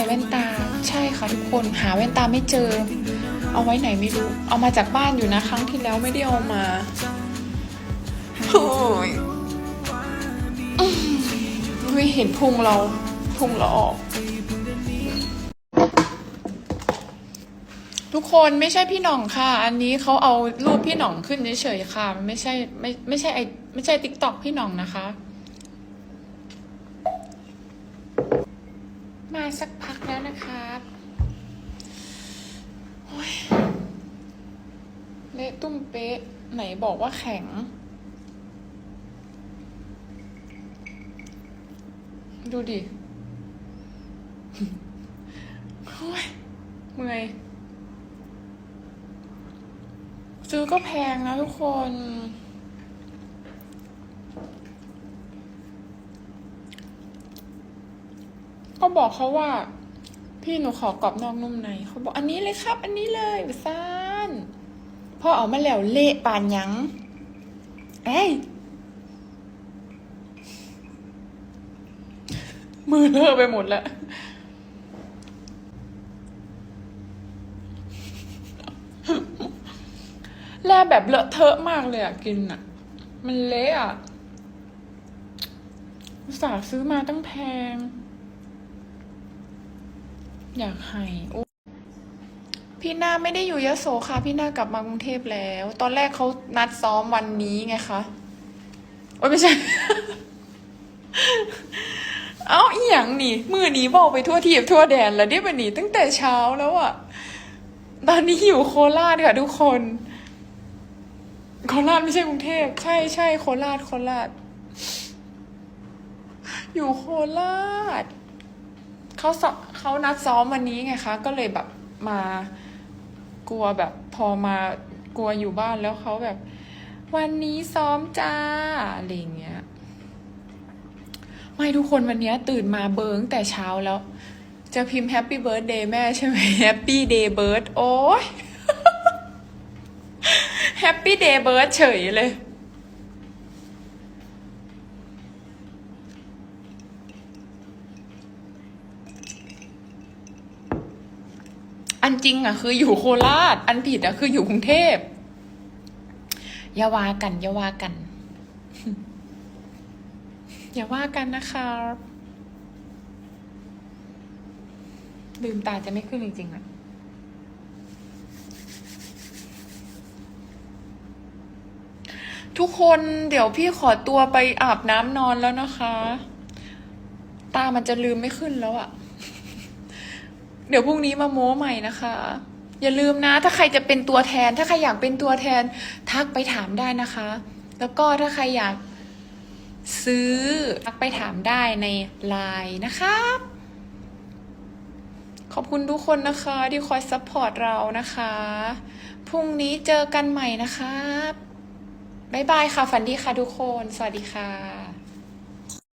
ใส่แว่นตา ใช่ค่ะทุกคนหาแว่นตาไม่เจอ เอาไว้ไหนไม่รู้ เอามาจากบ้านอยู่นะ ครั้งที่แล้วไม่ได้เอามาโอ้ยอืมไม่เห็นพุงเราพุงเราออก ทุกคนไม่ใช่พี่หน่องค่ะ อันนี้เขาเอารูปพี่หน่องขึ้นเฉยๆค่ะมันไม่ใช่ไม่ไม่ใช่ไอไม่ใช่ติ๊กต็อกพี่หน่องนะคะ มา สักพักแล้วนะครับโอ้ยเละตุ้มเป๊ะ ไหนบอกว่าแข็ง ดูดิโอ้ยเมื่อยซื้อก็แพงนะทุกคน ก็บอกเขาว่า พี่หนูขอกรอบนอกนุ่มในเขาบอกอันนี้เลยครับ อันนี้เลยวิซานพ่อเอามาแล้วเละปานยังเอ้ยมือเลอะไปหมดแล้วแลแบบเลอะเทอะมากเลยอะกินอะมันเละอะอุตส่าห์ซื้อมาตั้งแพง อยากให้พี่นาไม่ได้อยู่ยโสค่ะ พี่นากลับมากรุงเทพแล้ว ตอนแรกเขานัดซ้อมวันนี้ไงคะโอ้ยไม่ใช่ เอาอีหยังนี่ มือหนีบอกไปทั่วทีบทั่วแดนแล้วเนี่ยมันหนีตั้งแต่เช้าแล้วอะตอนนี้อยู่โคราชค่ะทุกคน โคราชไม่ใช่กรุงเทพใช่ใช่โคราชโคราช อยู่โคราชเขาสอบ เขานัดซ้อมวันนี้ไงคะ ก็เลยแบบมากลัวแบบพอมากลัวอยู่บ้านแล้วเขาแบบ วันนี้ซ้อมจ้าอะไรเงี้ยไม่ทุกคนวันนี้ตื่นมาเบิ้งแต่เช้าแล้ว จะพิมพ์แฮปปี้เบิร์ดเดย์แม่ใช่ไหมแฮปปี้เดย์เบิร์ดโอ้ยแฮปปี้เดย์เบิร์ดเฉยเลย นจริงอะคืออยู่โคราช อันผิดอะคืออยู่กรุงเทพอย่าว่ากันอย่าว่ากัน อย่าว่ากันนะคะลืมตาจะไม่ขึ้นจริงๆอะทุกคนเดี๋ยวพี่ขอตัวไปอาบน้ำนอนแล้วนะคะ ตามันจะลืมไม่ขึ้นแล้วอะ เดี๋ยวพรุ่งนี้มาโม้ใหม่นะคะ อย่าลืมนะ ถ้าใครจะเป็นตัวแทน ถ้าใครอยากเป็นตัวแทน ทักไปถามได้นะคะ แล้วก็ถ้าใครอยากซื้อทักไปถามได้ในไลน์นะครับ ขอบคุณทุกคนนะคะที่คอยซัพพอร์ตเรานะคะ พรุ่งนี้เจอกันใหม่นะครับบ๊ายบายค่ะ ฝันดีค่ะทุกคน สวัสดีค่ะ